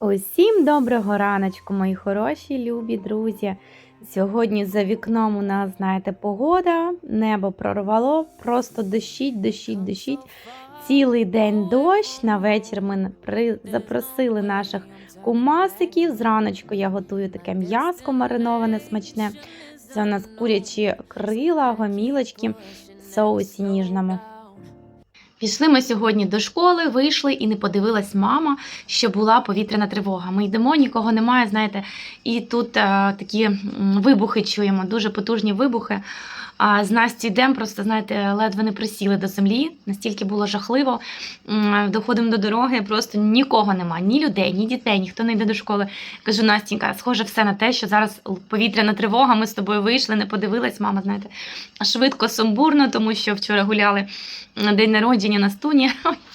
Усім доброго раночку, мої хороші, любі друзі. Сьогодні за вікном у нас, знаєте, погода, небо прорвало, просто дощить, дощить, дощить. Цілий день дощ. На вечір ми запросили наших кумасиків. Зраночку я готую таке м'яско мариноване, смачне. Це у нас курячі крила, гомілочки в соусі ніжному. Пішли ми сьогодні до школи, вийшли і не подивилась мама, що була повітряна тривога. Ми йдемо, нікого немає, знаєте, і тут а, такі вибухи чуємо, дуже потужні вибухи. А з Насті йдемо, просто знаєте, ледве не присіли до землі. Настільки було жахливо. Доходимо до дороги, просто нікого нема, ні людей, ні дітей, ніхто не йде до школи. Кажу, Настінька, схоже все на те, що зараз повітряна тривога. Ми з тобою вийшли, не подивилась. Мама, знаєте, швидко сумбурно, тому що вчора гуляли на день народження на стуні.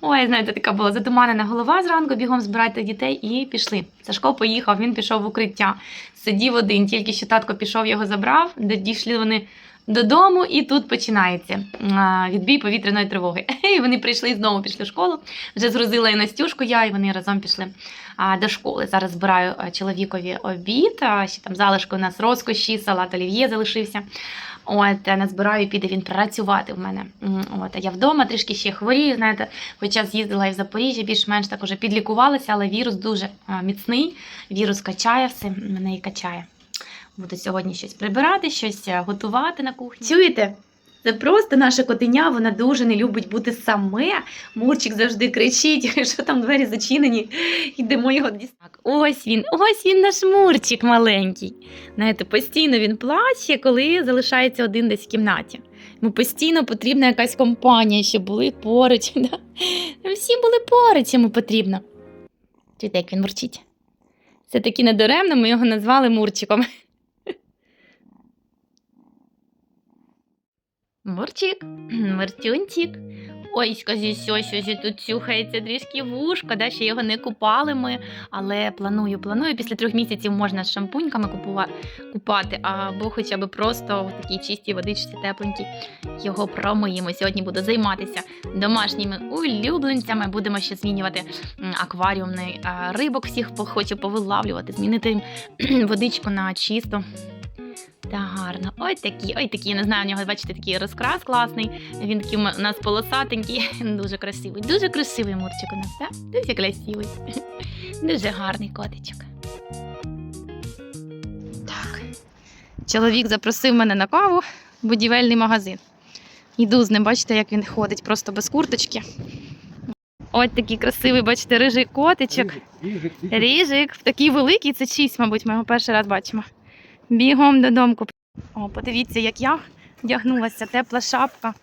Ой, знаєте, така була затуманена голова зранку, бігом збирати дітей і пішли. Сашко поїхав, він пішов в укриття. Сидів один, тільки що татко пішов, його забрав, де дійшли вони додому, і тут починається відбій повітряної тривоги. І вони прийшли знову пішли в школу. Вже згрузила і Настюшку я, і вони разом пішли до школи. Зараз збираю чоловікові обід. Ще там залишки у нас розкоші, салат олів'є залишився. От, назбираю, піде він працювати в мене. От, а я вдома трішки ще хворію, знаєте, хоча з'їздила і в Запоріжжя, більш-менш так уже підлікувалася, але вірус дуже міцний, вірус качає все, мене і качає. Буду сьогодні щось прибирати, щось е, готувати на кухні. Чуєте? Це просто наша котеня, вона дуже не любить бути саме. Мурчик завжди кричить, що там двері зачинені. Йдемо його дістати. Ось він, ось він наш мурчик маленький. Знаєте, постійно він плаче, коли залишається один десь в кімнаті. Йому постійно потрібна якась компанія, щоб були поруч. Да? Всі були поруч, йому потрібно. Чуєте, як він мурчить? Це таки недаремно, ми його назвали Мурчиком. Мурчик, Мартюнчик. Ой, скажи, що щось тут чухається трішки вушка, да, ще його не купали ми, але планую, планую. Після трьох місяців можна з шампуньками купати, або хоча б просто в такій чистій водичці тепленькій його промиємо. Сьогодні буду займатися домашніми улюбленцями. Будемо ще змінювати акваріумний рибок. Всіх хочу повилавлювати, змінити водичку на чисту. Та гарно. Ой такі, ой такі, я не знаю, у нього, бачите, такий розкрас класний. Він такий у нас полосатенький, дуже красивий. Дуже красивий мурчик у нас, так? Дуже красивий. Дуже гарний котичок. Так. Чоловік запросив мене на каву в будівельний магазин. Йду з ним, бачите, як він ходить, просто без курточки. Ось такий красивий, бачите, рижий котичок. Ріжик, такий великий, це чийсь, мабуть, ми його перший раз бачимо. Бігом додому. О, подивіться, як я вдягнулася, тепла шапка,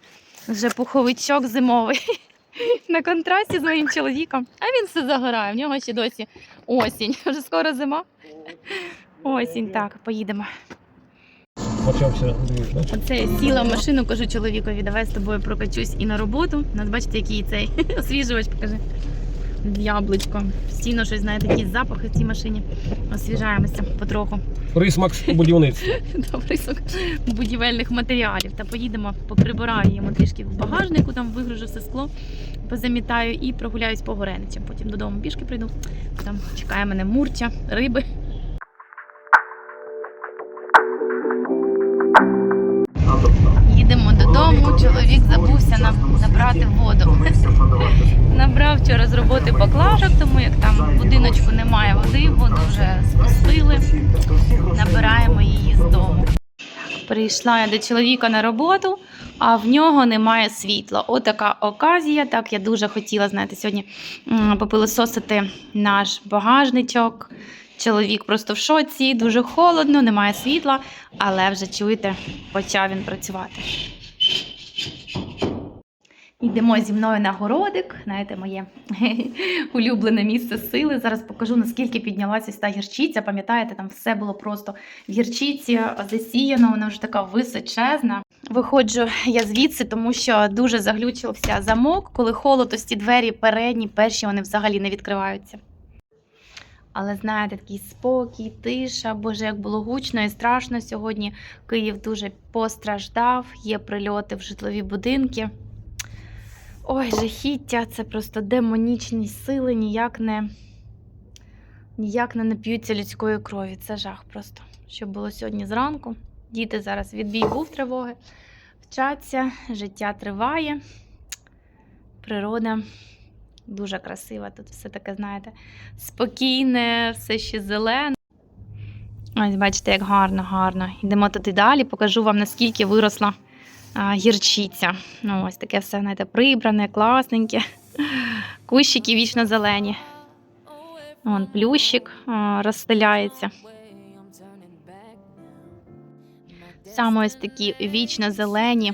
вже пуховичок зимовий. На контрасті з моїм чоловіком. А він все загорає, в нього ще досі осінь. Вже скоро зима. Осінь, так, поїдемо. Почався? Оце я сіла в машину, кажу чоловікові, давай з тобою прокачусь і на роботу. Нас бачите, який цей освіжувач, покажи. Яблучко. Постійно щось знає, такі запахи в цій машині. Освіжаємося потроху. Присмак будівництва. Сок будівельних матеріалів. Та поїдемо, поприбираю йому трішки в багажнику, там вигружу все скло, позамітаю і прогуляюсь по Гореничам. Потім додому пішки прийду. Там чекає мене мурча, риби. Чоловік забувся нам набрати воду. Набрав вчора з роботи баклажок, тому як там в будиночку немає води, воду вже спустили. Набираємо її з дому. Прийшла я до чоловіка на роботу, а в нього немає світла. Отака оказія. Так, я дуже хотіла, знаєте, сьогодні попилососити наш багажничок. Чоловік просто в шоці, дуже холодно, немає світла, але вже чуєте, почав він працювати. Йдемо зі мною на городик, знаєте, моє улюблене місце сили. Зараз покажу, наскільки піднялася та гірчиця. Пам'ятаєте, там все було просто в гірчиці засіяно, вона вже така височезна. Виходжу я звідси, тому що дуже заглючився замок. Коли холод, ось ці двері передні, перші вони взагалі не відкриваються. Але знаєте, такий спокій, тиша, боже, як було гучно і страшно сьогодні. Київ дуже постраждав, є прильоти в житлові будинки. Ой, жахіття, це просто демонічні сили, ніяк не ніяк не нап'ються людської крові. Це жах просто. Що було сьогодні зранку. Діти зараз відбій був тривоги, вчаться, життя триває. Природа дуже красива. Тут все таке, знаєте, спокійне, все ще зелене. Ось, бачите, як гарно, гарно. Йдемо туди далі, покажу вам, наскільки виросла гірчиця. Ну, ось таке все, знаєте, прибране, класненьке. Кущики вічно зелені. Вон плющик розстеляється. Саме ось такі вічно зелені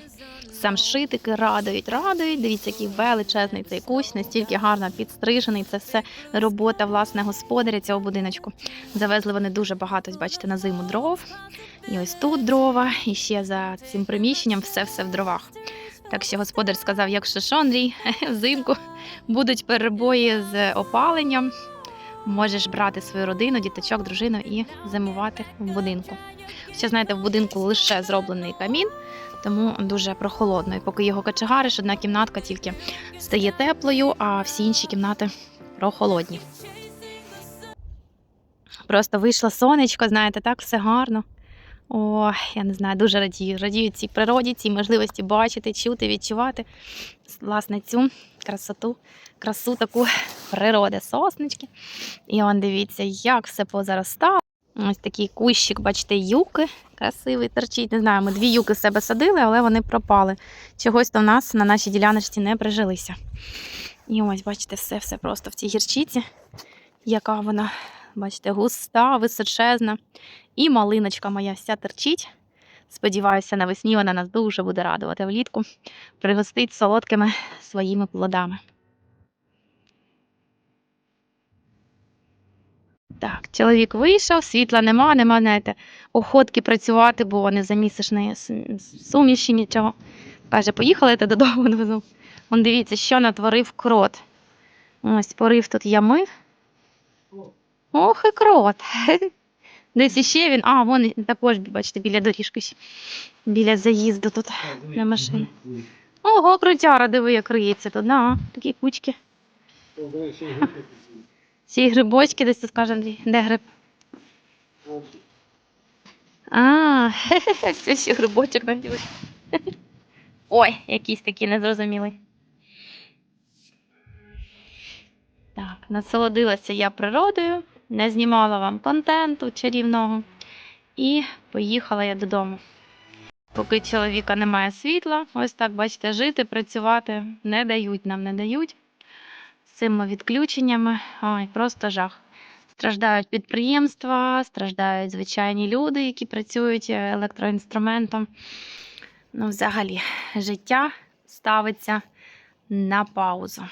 самшитики радують, радують. Дивіться, який величезний цей кущ, настільки гарно підстрижений. Це все робота власне господаря цього будиночку. Завезли вони дуже багато, бачите, на зиму дров. І ось тут дрова, і ще за цим приміщенням все-все в дровах. Так що господар сказав, якщо що, Андрій, взимку будуть перебої з опаленням. Можеш брати свою родину, діточок, дружину і зимувати в будинку. Ще знаєте, в будинку лише зроблений камін, тому дуже прохолодно. І поки його качегариш, одна кімнатка тільки стає теплою, а всі інші кімнати прохолодні. Просто вийшло сонечко, знаєте, так все гарно. О, я не знаю, дуже радію. Радію цій природі, цій можливості бачити, чути, відчувати власне цю красоту, красу таку природи, соснички. І он дивіться, як все позаростало. Ось такий кущик, бачите, юки красивий торчить. Не знаю, ми дві юки в себе садили, але вони пропали. Чогось то в нас на нашій діляночці не прижилися. І ось, бачите, все, все просто в цій гірчиці, яка вона, бачите, густа, височезна. І малиночка моя вся торчить. Сподіваюся, навесні вона нас дуже буде радувати влітку, пригостить солодкими своїми плодами. Так, чоловік вийшов, світла нема, нема, знаєте, охотки працювати, бо не замісиш неї суміші нічого. Каже, поїхали ти додому довезу. Вон дивіться, що натворив крот. Ось порив тут ями. Ох, і крот. Десь іще він. А, вон також, бачите, біля доріжки, біля заїзду тут на машини. Ого, крутяра, диви, як риється тут. Да, такі кучки. Ці грибочки десь тут каже Андрій. Де гриб? А, це ще грибочок наділиш. Ой, якийсь такий незрозумілий. Так, насолодилася я природою, не знімала вам контенту чарівного. І поїхала я додому. Поки чоловіка немає світла, ось так, бачите, жити, працювати не дають нам, не дають з цими відключеннями. Ой, просто жах. Страждають підприємства, страждають звичайні люди, які працюють е, електроінструментом. Ну, взагалі, життя ставиться на паузу.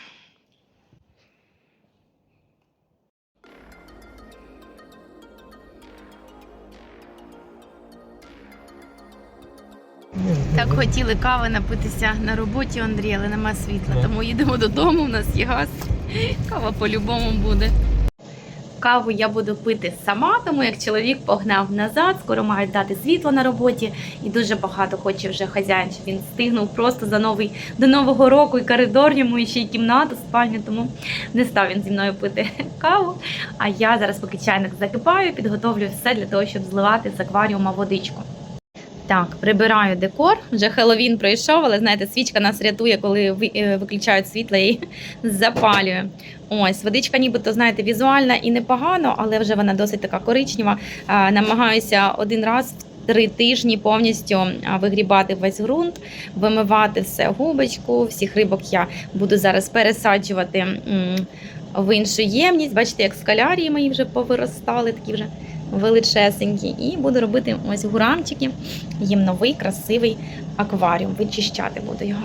Так хотіли кави напитися на роботі у Андрія, але нема світла. Тому їдемо додому, у нас є газ. Кава по-любому буде. Каву я буду пити сама, тому як чоловік погнав назад, скоро мають дати світло на роботі, і дуже багато хоче вже хазяїн, щоб він встигнув просто за новий до нового року і коридор йому і ще й кімнату, спальню, тому не став він зі мною пити каву. А я зараз, поки чайник закипаю, підготовлю все для того, щоб зливати з акваріума водичку. Так, прибираю декор. Вже Хеллоуін пройшов, але знаєте, свічка нас рятує, коли е, виключають світло і запалює. Ось, водичка, нібито, знаєте, візуальна і непогано, але вже вона досить така коричнева. Намагаюся один раз в три тижні повністю вигрібати весь ґрунт, вимивати все губочку. Всіх рибок я буду зараз пересаджувати в іншу ємність. Бачите, як скалярії мої вже повиростали, такі вже величесенькі. І буду робити ось гурамчики. Їм новий красивий акваріум. Вичищати буду його.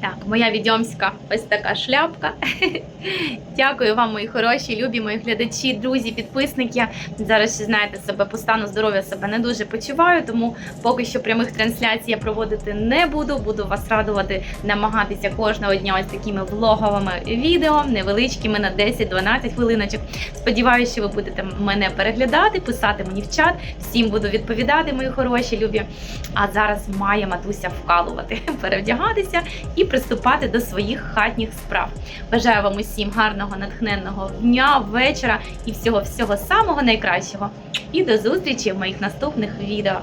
Так, моя відьомська ось така шляпка. Дякую вам, мої хороші, любі мої глядачі, друзі, підписники. Зараз ще знаєте себе по стану здоров'я себе не дуже почуваю, тому поки що прямих трансляцій я проводити не буду. Буду вас радувати, намагатися кожного дня ось такими влоговими відео, невеличкими на 10-12 хвилиночок. Сподіваюся, що ви будете мене переглядати, писати мені в чат. Всім буду відповідати, мої хороші, любі. А зараз має матуся вкалувати, перевдягатися і приступати до своїх хатніх справ. Бажаю вам усім гарного, натхненного дня, вечора і всього всього самого найкращого. І до зустрічі в моїх наступних відео.